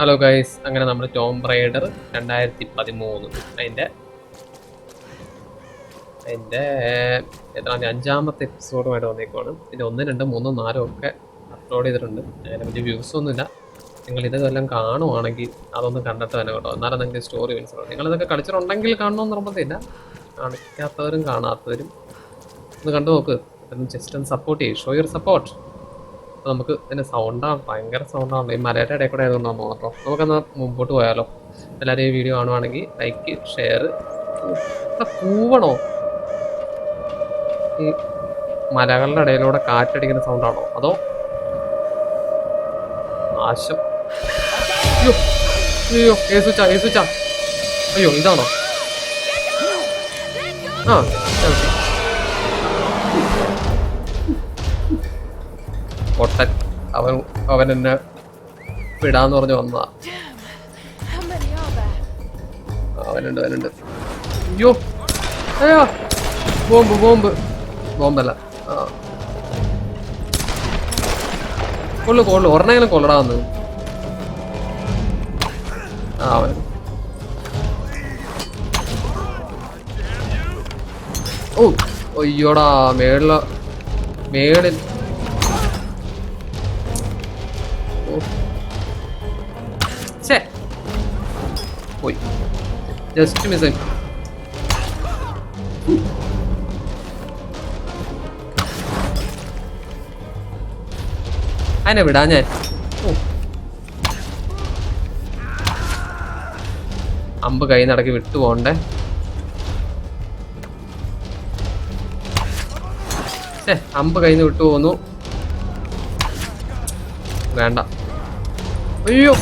Hello guys അങ്ങനെ നമ്മൾ Tom rider രണ്ടായിരത്തി പതിമൂന്ന് അതിന്റെ അതിന്റെ എത്രാം അഞ്ചാമത്തെ എപ്പിസോഡുമായിട്ട് വന്നേക്കുവാണ്. ഇതിന്റെ ഒന്ന് രണ്ട് മൂന്ന് നാലും ഒക്കെ അപ്ലോഡ് ചെയ്തിട്ടുണ്ട്. അങ്ങനെ വലിയ വ്യൂസ് ഒന്നുമില്ല. നിങ്ങൾ ഇതെല്ലാം കാണുവാണെങ്കിൽ അതൊന്ന് കണ്ടിട്ട് തന്നെ കേട്ടോ. എന്നാലും നിങ്ങൾക്ക് സ്റ്റോറി മനസ്സിലാവും നിങ്ങളിതൊക്കെ കളിച്ചിട്ടുണ്ടെങ്കിൽ കാണണമെന്ന് നിർബന്ധമില്ല. കാണിക്കാത്തവരും കാണാത്തവരും ഒന്ന് കണ്ടു നോക്ക്. ജസ്റ്റ് ഒന്ന് സപ്പോർട്ട് ചെയ്യും. ഷോ യുവർ സപ്പോർട്ട് നമുക്ക് ഇതിന്റെ സൗണ്ടാണ് ഭയങ്കര സൗണ്ടാണ് ഈ മലയുടെ ഇടയിൽ കൂടെ ആയതുകൊണ്ടാണ് മാത്രം. നമുക്കൊന്ന് മുമ്പോട്ട് പോയാലോ? എല്ലാവരും ഈ വീഡിയോ കാണുവാണെങ്കിൽ ലൈക്ക് ഷെയർ കൂവണോ? ഈ മലകളുടെ ഇടയിലൂടെ കാറ്റടിക്കുന്ന സൗണ്ടാണോ അതോ നാശം? അയ്യോ അയ്യോ ഏസുച്ച ഏസുച്ച അയ്യോ ഇതാണോ? ആ പൊട്ടൻ അവൻ അവൻ എന്നെ വിടാന്ന് പറഞ്ഞു വന്നതാ? അവനുണ്ട് അവനുണ്ട് അയ്യോ. അയ്യോ. Bomb bomb. ബോംബല്ല. ആ. കൊള്ളു കൊള്ളു. ഒരെണ്ണെങ്കിലും കൊള്ളടാ വന്ന് ആ അവൻ. ഓ അയ്യോടാ മേളിൽ മേളിൽ ജസ്റ്റ് മിസ് അതിനെ വിടാ ഞാൻ. അമ്പ് കൈ നടക്കി വിട്ടു പോണ്ടേ അമ്പ് കൈന്ന് വിട്ടു പോന്നു. വേണ്ട. അയ്യോ.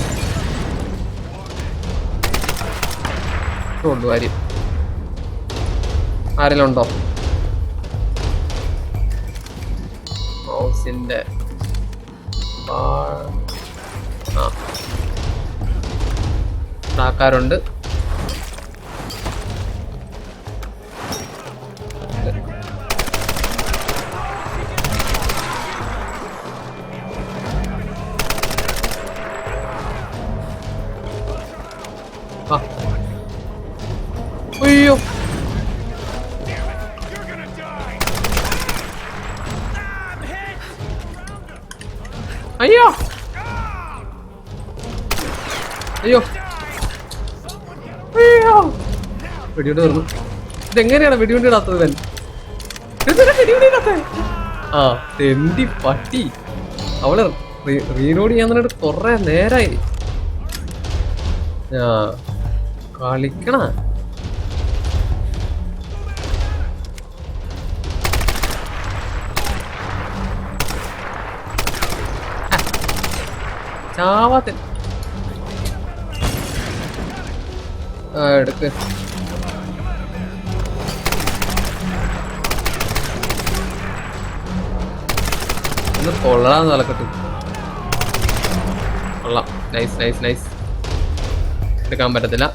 ഉള്ളു കാര്യം ആരെങ്കിലും ഉണ്ടോ മൗസിന്റെ ബാ- വെടിയുണ്ട് തീർന്നു ഇതെങ്ങനെയാണ് വെടിയുണ്ട് ഇടാത്തത് ഇടാത്തെ? ആ തെണ്ടി പട്ടി. അവൾ റീലോഡ് ചെയ്യാൻ പറഞ്ഞിട്ട് കൊറേ നേരായി. ആ കളിക്കണ. ചാവാത്ത. എടുക്ക്. ഒന്ന് കൊള്ളാൻ തലക്കെട്ട്. കൊള്ളാം. നൈസ് നൈസ് നൈസ് എടുക്കാൻ പറ്റത്തില്ല.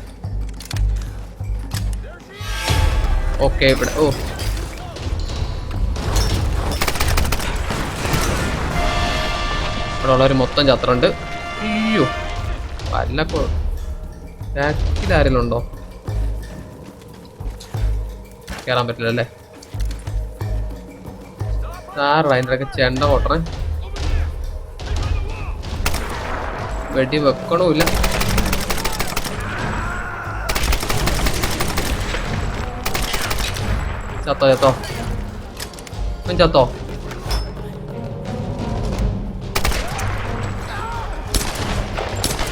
ഓക്കെ ഇവിടെ ഓ. ഇവിടെ ഉള്ളവർ മൊത്തം ചത്രണ്ട് അയ്യോ. വല്ല ബാക്കിൽ ആരെങ്കിലും ഉണ്ടോ? കയറാൻ പറ്റില്ല അല്ലേ അതിന്റെ ഇടയ്ക്ക് ചെണ്ട പൊട്ടണേ വെടി വെക്കണമില്ല ചത്തോ ചത്തോ. ചത്തോ.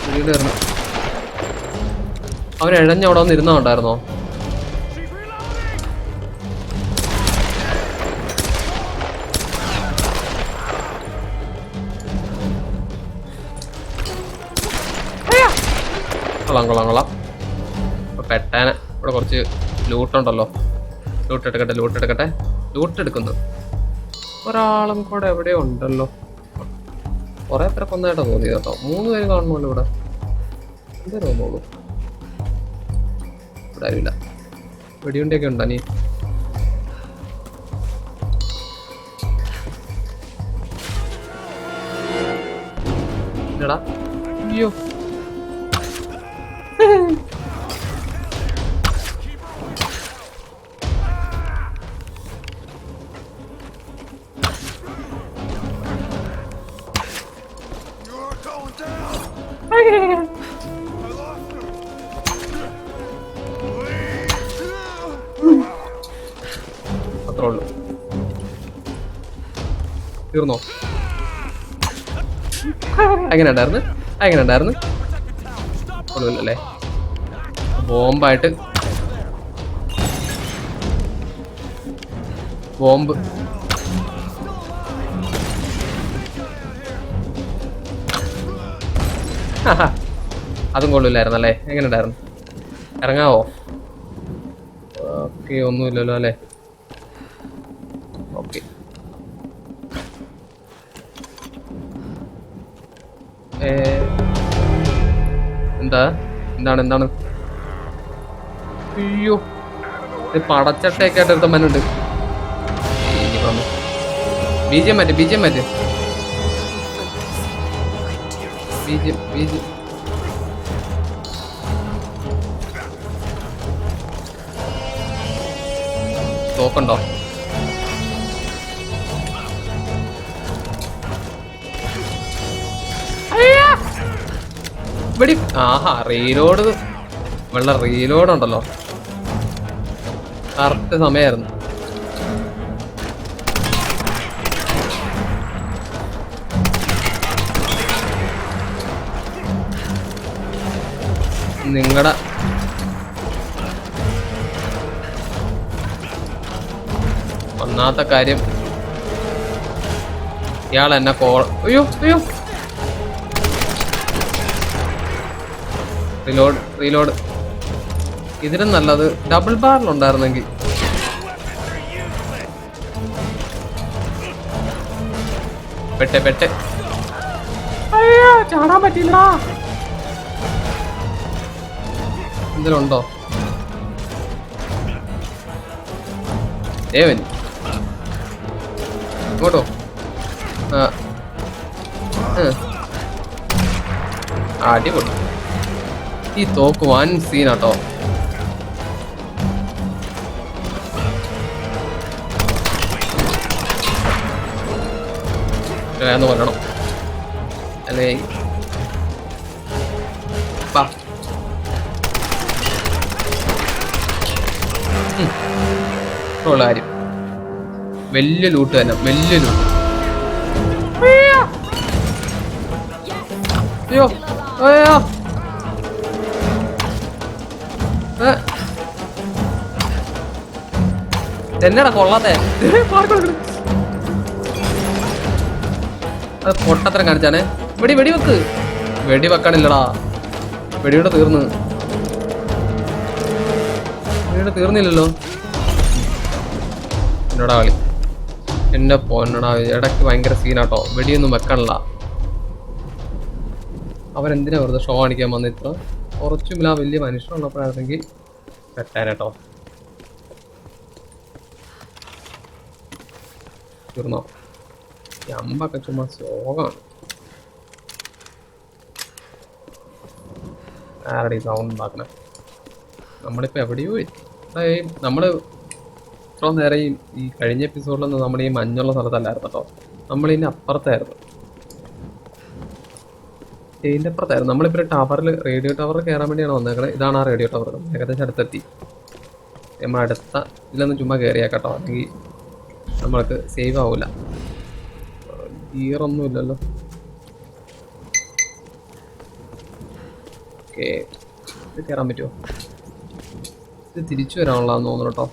വീട് വരണം അവൻ എഴഞ്ഞ അവിടെ വന്ന് കൊള്ളാം കൊള്ളാം കൊള്ളാം. അപ്പോൾ പെട്ടാനെ ഇവിടെ കുറച്ച് ലൂട്ടുണ്ടല്ലോ ലൂട്ട് എടുക്കട്ടെ ലൂട്ട് എടുക്കട്ടെ. ലൂട്ട് എടുക്കുന്നു. ഒരാളും കൂടെ എവിടെയോ ഉണ്ടല്ലോ. കുറെ പേരെ കൊന്നായിട്ട് തോന്നിയത് കേട്ടോ. മൂന്ന് പേര് കാണണമല്ലോ ഇവിടെ. എന്തേ തോന്നുള്ളൂ ഇവിടെ ആരുമില്ല. വെടിയുണ്ടൊക്കെ ഉണ്ടോ നീ? എടാ അയ്യോ. തീർന്നോ? എങ്ങനെ ഉണ്ടായിരുന്നു എങ്ങനെ ഉണ്ടായിരുന്നു ഒന്നുമില്ലല്ലേ ബോംബായിട്ട്. ബോംബ്. അതും കൊള്ളൂലായിരുന്നല്ലേ? എങ്ങനെ ഉണ്ടായിരുന്നു ഇറങ്ങാവോ? ഓക്കെ ഒന്നുമില്ലല്ലോ അല്ലേ? എന്താ? എന്താണ് എന്താണ്? അയ്യോ ഇത് പടച്ചട്ടയൊക്കെ ആയിട്ട് എടുത്തമ്മനുണ്ട് ബീജം മാറ്റ് ബീജം മാറ്റ്. ബീജം ബീജം തോക്കുണ്ടോ? ഇവിടെ ആഹാ റീലോഡ് വെള്ള റീലോഡ് ഉണ്ടല്ലോ കറക്റ്റ് സമയമായിരുന്നു നിങ്ങളുടെ ഒന്നാമത്തെ കാര്യം ഇയാൾ എന്നെ കോൾ അയ്യോ അയ്യോ. റീലോഡ് റീലോഡ് ഇതിലും നല്ലത് ഡബിൾ ബാറിലുണ്ടായിരുന്നെങ്കിൽ പെട്ടെ പെട്ടെ. ചാടാൻ പറ്റില്ല എന്തിലുണ്ടോ ദേവൻ ഇങ്ങോട്ടോ. ആ, അടിപൊളി. ഈ തോക്ക് വൻ സീനാട്ടോ എന്ന് പറയണം. അല്ലേ? വാ. ഉം. കാര്യം. വലിയ ലൂട്ട് തന്നെ വലിയ ലൂട്ട് അയ്യോ അയ്യോ. എന്നടാ കൊള്ളാത്തെ. അത് പൊട്ടത്തരം കാണിച്ചാണേ. വെടി വെടി വെക്ക്. വെടി വെക്കണില്ലടാ. വെടിയുടെ തീർന്ന്. വെടിയുടെ തീർന്നില്ലല്ലോ. എന്നോടാ കളി. എന്റെ പൊന്നടാ ഇടയ്ക്ക് ഭയങ്കര സീനാട്ടോ. വെടിയൊന്നും വെക്കണില്ല. അവരെന്തിനാ വെറുതെ ഷോ കാണിക്കാൻ വന്നിട്ടോ കുറച്ചുമില്ല വലിയ മനുഷ്യനുള്ളപ്പോഴാണെങ്കിൽ തെറ്റാനട്ടോ തീർന്നോ? ഈ അമ്പൊക്കെ ചുമ്മാ ശോകമാണ് ആരുടെ സൗണ്ട് ഉണ്ടാക്കണേ? നമ്മളിപ്പോൾ എവിടെയോ എത്തി. നമ്മൾ ഇത്ര നേരം ഈ കഴിഞ്ഞ എപ്പിസോഡിലൊന്നും നമ്മൾ ഈ മഞ്ഞുള്ള സ്ഥലത്തല്ലായിരുന്നു കേട്ടോ നമ്മൾ അപ്പുറത്തായിരുന്നു. ഇതിന്റെ അപ്പുറത്തായിരുന്നു. നമ്മളിപ്പോ ടവറിൽ റേഡിയോ ടവർ കയറാൻ വേണ്ടിയാണ് വന്നേക്കണത് ഇതാണ് ആ റേഡിയോ ടവർ. ഏകദേശം അടുത്തെത്തി. നമ്മൾ അടുത്ത ഇതിലൊന്നും ചുമ്മാ കയറിയാക്കട്ടോ അല്ലെങ്കിൽ നമ്മൾക്ക് സേവ് ആവില്ല ഗിയറൊന്നും ഇല്ലല്ലോ. ഓക്കെ. ഇത് കയറാൻ പറ്റുമോ? ഇത് തിരിച്ചു വരാനുള്ളതെന്ന് തോന്നുന്നു കേട്ടോ.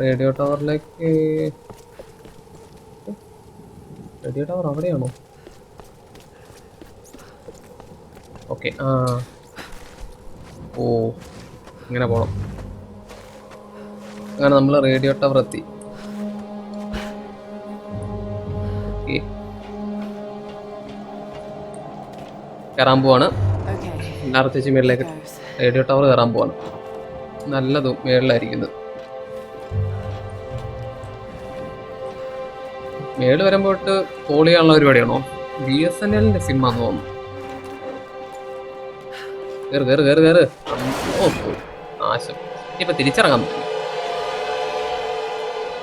റേഡിയോ ടവറിലേക്ക്. റേഡിയോ ടവർ അവിടെയാണോ? ഓക്കെ. ആ. ഓ ഇങ്ങനെ പോണം. അങ്ങനെ നമ്മൾ റേഡിയോ ടവർ എത്തി. കയറാൻ പോവാണ്. Okay. എല്ലാവരും ചേച്ചി മേളിലേക്ക് റേഡിയോ ടവർ കയറാൻ പോവാണ്. നല്ലതും മേളിലായിരിക്കുന്നത്. മേൾ വരുമ്പോട്ട് കോൾ ചെയ്യാനുള്ള പരിപാടിയാണോ? ബി എസ് എൻ എല്ലിന്റെ സിം ആണെന്ന് തോന്നുന്നു. കേറ് കേറ് കേറ് ഓ നാശം. ഇപ്പൊ തിരിച്ചിറങ്ങാൻ പറ്റും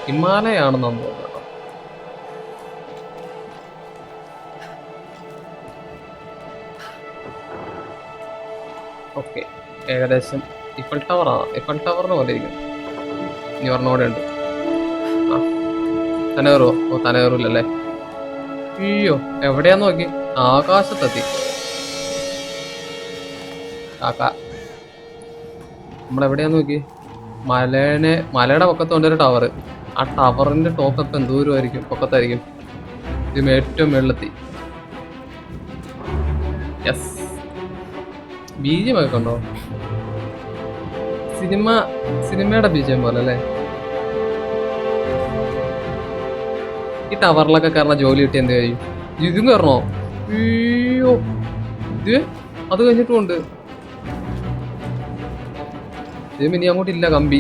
ഹിമാലയാണെന്നു തോന്നുന്നു. കേട്ടോ ഓക്കെ ഏകദേശം ഇഫൽ ടവറാ ഇഫൽ ടവറിന് പോലെ ഇരിക്കും ഇനി പറഞ്ഞോടെ ഉണ്ട്. ആ തനേറുവോ ഓ തലകയറില്ലല്ലേ? അയ്യോ എവിടെയാന്ന് നോക്കി? ആകാശത്തെത്തി. കാക്ക. നമ്മളെവിടെയാന്ന് നോക്കി മലേനെ മലയുടെ പൊക്കത്തുണ്ട് ഒരു ടവർ ആ ടവറിന്റെ ടോപ്പ് എപ്പം എന്തോരമായിരിക്കും? പൊക്കത്തായിരിക്കും. ഇത് ഏറ്റവും വെള്ളത്തി യെസ് ബീജം ഒക്കെ ഉണ്ടോ സിനിമ സിനിമയുടെ ബീജം പോലെ അല്ലേ? ഈ ടവറിലൊക്കെ കയറുന്ന ജോലി കിട്ടി എന്ത് കഴിയും ഇതും കയറണോ? അയ്യോ. ഇത് അത് കഴിഞ്ഞിട്ടും ഉണ്ട് ഇത് ഇനി അങ്ങോട്ടില്ല കമ്പി.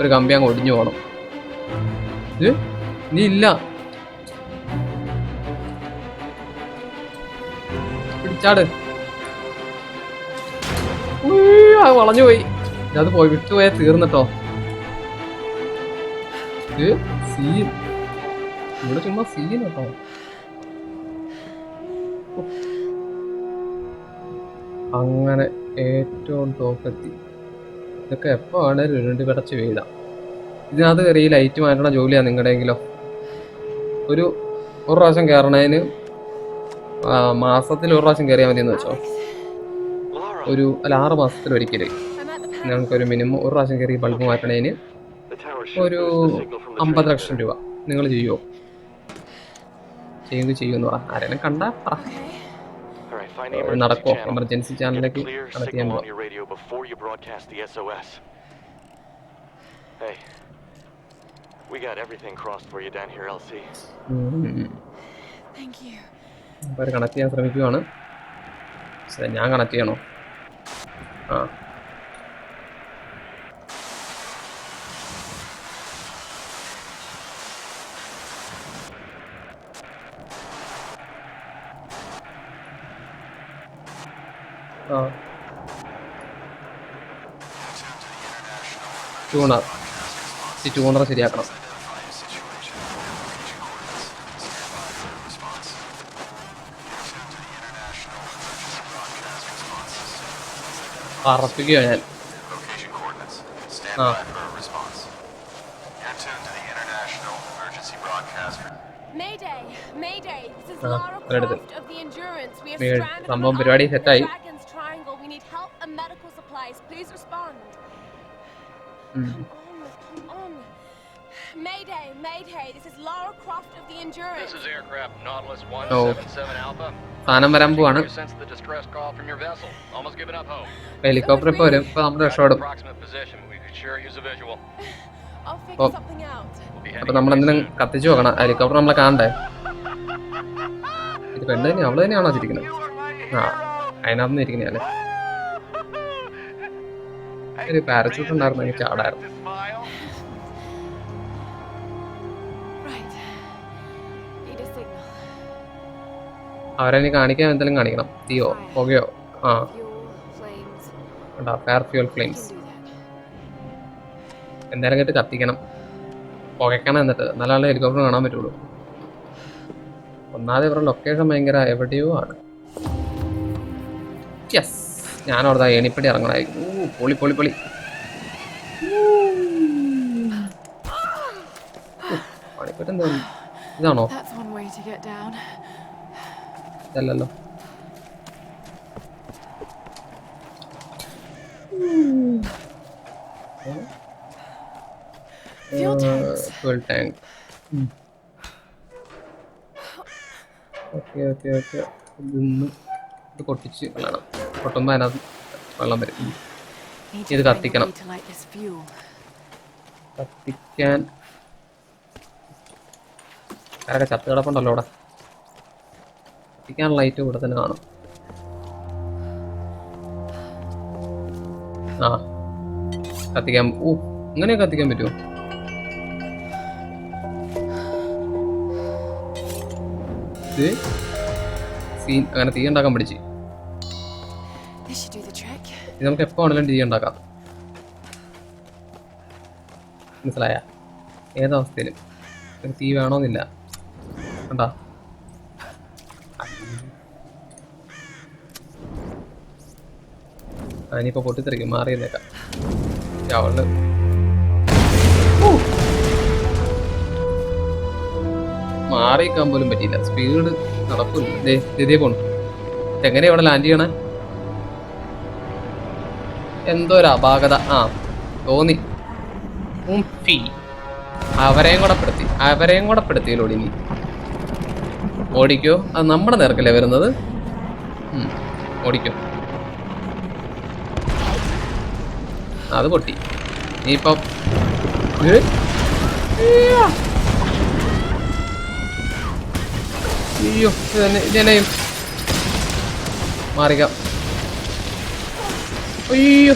ഒരു കമ്പി അങ്ങ് ഒടിഞ്ഞു പോകണം ഇനി ഇല്ല. പിടിച്ചാട്. വളഞ്ഞു പോയി. അത് പോയി വിട്ടുപോയാൽ തീർന്നിട്ടോ. സീൻ. ഇവിടെ ചുമ്മാ സീൻ കേട്ടോ അങ്ങനെ ഏറ്റവും ടോപ്പെത്തി ഇതൊക്കെ എപ്പോൾ വേണേലും ഉരുണ്ട് കിടച്ച് വീഴാം ഇതിനകത്ത് കയറി ഈ ലൈറ്റ് മാറ്റണ ജോലിയാണ് നിങ്ങളുടെയെങ്കിലോ ഒരു ഒരു പ്രാവശ്യം കയറണതിന് മാസത്തിൽ ഒരു പ്രാവശ്യം കയറിയാൽ മതിയെന്ന് വെച്ചോ. ഒരു അല്ല ആറ് മാസത്തിൽ at ഞങ്ങൾക്കൊരു മിനിമം ഒരു പ്രാവശ്യം കയറി ബൾബ് മാറ്റണതിന് ഒരു അമ്പത് ലക്ഷം രൂപ. നിങ്ങൾ ചെയ്യുമോ ചെയ്യുമെങ്കിൽ ചെയ്യുമെന്ന് പറ ആരെങ്കിലും കണ്ടാ പറ. Uh, നടക്കോ? എമർജൻസി ചാനലിലേക്ക് കണക്ട് ചെയ്യാൻ ശ്രമിക്കുകയാണ് ഞാൻ കണക്ട് ചെയ്യണോ? ആ. ട്യൂണർ ഈ ട്യൂണർ ശരിയാക്കണം പറപ്പിക്കുകയോ ഞാൻ Location coordinates. Stand Ah. Mayday! Mayday! This is Lara Croft of the Endurance. This is aircraft Nautilus Oh. 177 Alpha. സാധനം വരാൻ പോവാണ് You the distress call from your vessel. Almost given up hope. Helicopter ഇപ്പോൾ വരും ഇപ്പോൾ നമ്മൾ രക്ഷപ്പെടും approximate position. We could sure use a visual. I'll figure Oh. something out. We'll be അപ്പൊ നമ്മൾ എന്തിനും. കത്തിച്ചു നോക്കണം ഹെലികോപ്റ്റർ നമ്മളെ കാണണ്ടേ ഇത് പെണ്ണ് തന്നെ അവൾ തന്നെയാണോ ചിരിക്കുന്നത് ആ അതിനകത്ത് ഇരിക്കുന്നതല്ലേ ഒരു പാരച്ചൂട്ട് ഉണ്ടായിരുന്നു ചാടായിരുന്നു. ആടായിരുന്നു Need a signal. അവരെ ഇനി കാണിക്കാൻ എന്തെങ്കിലും കാണിക്കണം. തീയോ പുകയോ? ആ. Fire fuel flames. എന്തായാലും കേട്ട് കത്തിക്കണം. പുകയ്ക്കണം എന്നിട്ട്. എന്നാലാണ് ഹെലികോപ്റ്റർ കാണാൻ പറ്റുള്ളൂ. ഒന്നാമത് ഇവരുടെ ലൊക്കേഷൻ ഭയങ്കര എവിടെയോ ആണ്. യെസ് ഞാൻ അവിടെ ഏണിപ്പടി ഇറങ്ങണമായിരിക്കും പൊളി പൊളി പൊളി. ഇതാണോ. ഇതല്ലല്ലോ. Fuel tanks. Full tank okay okay okay ഇതൊന്ന് ഇത് പൊട്ടിച്ച് കളയണം. പൊട്ടുമ്പോൾ അതിനകത്ത് വെള്ളം വരും. ഇത് കത്തിക്കണം. കത്തിക്കാൻ. ആരുടെ ചത്ത് കിടപ്പുണ്ടല്ലോ അവിടെ. കത്തിക്കാൻ ലൈറ്റ് ഇവിടെ തന്നെ കാണും. ആ. കത്തിക്കാൻ ഓ അങ്ങനെ കത്തിക്കാൻ പറ്റുമോ? സീൻ അങ്ങനെ തീ ഉണ്ടാക്കാൻ പഠിച്ച് ഇത് നമുക്ക് എപ്പോൾ വേണമെങ്കിലും ഡി ഉണ്ടാക്കാം. മനസ്സിലായ? ഏതവസ്ഥയിലും ഒരു തീ വേണമെന്നില്ല കണ്ടാ? അതിനിപ്പോൾ പൊട്ടിത്തെറിക്കും. മാറി നിന്നേക്കാം. അവൾ മാറിയിക്കാൻ പോലും പറ്റിയില്ല. സ്പീഡ് നടക്കില്ല ദേ പോണു. എങ്ങനെയാണ് ഇവിടെ ലാൻഡ് ചെയ്യണേ? എന്തോ ഒരു അപാകത ആ തോന്നി. അവരെയും കൂടെ പെടുത്തി അവരെയും കൂടെ പെടുത്തിയില്ലോടി നീ ഓടിക്കോ. അത് നമ്മുടെ നേർക്കല്ലേ വരുന്നത്? ഓടിക്കോ. അത് പൊട്ടി. നീ ഇപ്പം? അയ്യോ. അയ്യോ ഇതെന്നെ- ഇതെന്നെയും മാറിക്കാം. അയ്യോ.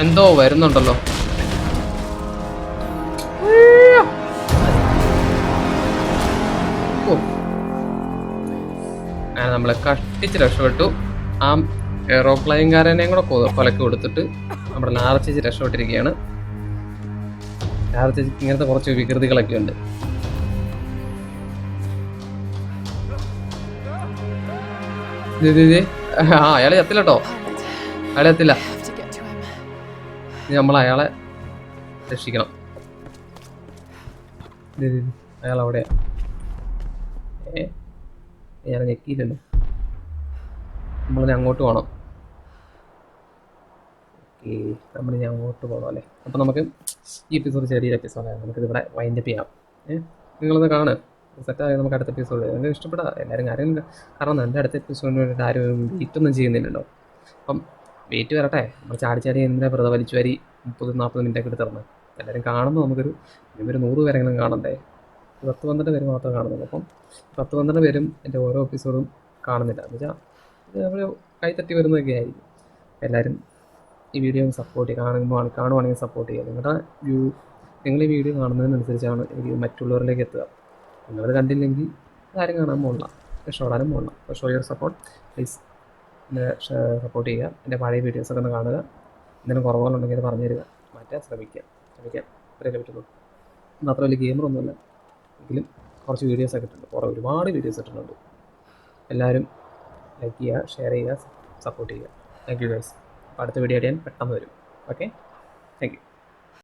എന്തോ വരുന്നുണ്ടല്ലോ. അങ്ങനെ നമ്മളെ കഷ്ടിച്ച് രക്ഷപ്പെട്ടു ആ എയറോപ്ലെയിൻകാരനെയും കൂടെ കൊലക്ക് കൊടുത്തിട്ട് നമ്മുടെ ലാറച്ചേച്ചി രക്ഷപ്പെട്ടിരിക്കുകയാണ് ലാറച്ചേച്ചി ഇങ്ങനത്തെ കുറച്ച് വികൃതികളൊക്കെ ഉണ്ട്. ആ അയാളെ എത്തില്ല കേട്ടോ അയാളെ. ഇനി നമ്മൾ അയാളെ രക്ഷിക്കണം. അയാൾ അവിടെ ഏ അയാളെ ഞെക്കിയില്ലല്ലോ നമ്മളിനി അങ്ങോട്ട് പോകണം ഓക്കെ നമ്മളിനി അങ്ങോട്ട് പോകണം അല്ലേ? അപ്പം നമുക്ക് ഈ എപ്പിസോഡ് ചെറിയൊരു എപ്പിസോഡാണ് നമുക്കിത് ഇവിടെ വൈൻഡപ്പ് ചെയ്യാം. ഏ നിങ്ങളത് കാണ്. സെറ്റായി നമുക്ക് അടുത്ത എപ്പിസോഡ് നിങ്ങൾക്ക് ഇഷ്ടപ്പെടാം എല്ലാവരും കാര്യം കാരണം എന്റെ അടുത്ത എപ്പിസോഡിന് വേണ്ടിയിട്ട് ആരും വെയിറ്റ് ഒന്നും ചെയ്യുന്നില്ലല്ലോ. അപ്പം വെയിറ്റ് വരട്ടെ. നമ്മൾ ചാടി ചാടി എന്തിനാ വെറുതെ വലിച്ചു വാരി മുപ്പത് നാൽപ്പത് മിനിറ്റൊക്കെ എടുത്തിറന്ന് എല്ലാവരും കാണുമ്പോൾ നമുക്കൊരു ഒരു നൂറ് പേരെങ്കിലും കാണണ്ടേ? പത്ത് പന്ത്രണ്ട് പേര് മാത്രമേ കാണുന്നുള്ളൂ. അപ്പം പത്ത് പന്ത്രണ്ട് പേരും എന്റെ ഓരോ എപ്പിസോഡും കാണുന്നില്ല. എന്ന് വെച്ചാൽ നമ്മൾ കൈത്തട്ടി വരുന്നതൊക്കെ ആയിരിക്കും. എല്ലാവരും ഈ വീഡിയോ സപ്പോർട്ട് ചെയ്യുക. കാണുമ്പോൾ കാണുവാണെങ്കിൽ സപ്പോർട്ട് ചെയ്യുക. നിങ്ങളുടെ വ്യൂ നിങ്ങൾ ഈ വീഡിയോ കാണുന്നതിനനുസരിച്ചാണ് എനിക്ക് മറ്റുള്ളവരിലേക്ക് എത്തുക. നിങ്ങളത് കണ്ടില്ലെങ്കിൽ കാര്യം കാണാൻ പോകില്ല രക്ഷപ്പെടാനും പോകണം അപ്പോൾ ഷോ യുവർ സപ്പോർട്ട് പ്ലീസ് എന്നെ സപ്പോർട്ട് ചെയ്യുക. എന്റെ പഴയ വീഡിയോസൊക്കെ ഒന്ന് കാണുക. എന്തെങ്കിലും കുറവുകളുണ്ടെങ്കിൽ അത് പറഞ്ഞു തരിക മാറ്റാൻ ശ്രമിക്കുക. ശ്രമിക്കാം. അത്രയല്ലേ പറ്റുള്ളൂ. മാത്രമല്ല ഗെയിമറൊന്നുമല്ല എങ്കിലും കുറച്ച് വീഡിയോസ് ഒക്കെ ഇട്ടിട്ടുണ്ട്. കുറേ ഒരുപാട് വീഡിയോസ് ഇട്ടിട്ടുണ്ട്. എല്ലാവരും ലൈക്ക് ചെയ്യുക ഷെയർ ചെയ്യുക സപ്പോർട്ട് ചെയ്യുക. താങ്ക് യു ഗൈസ് അടുത്ത വീഡിയോ ഞാൻ പെട്ടെന്ന് വരും. Okay thank you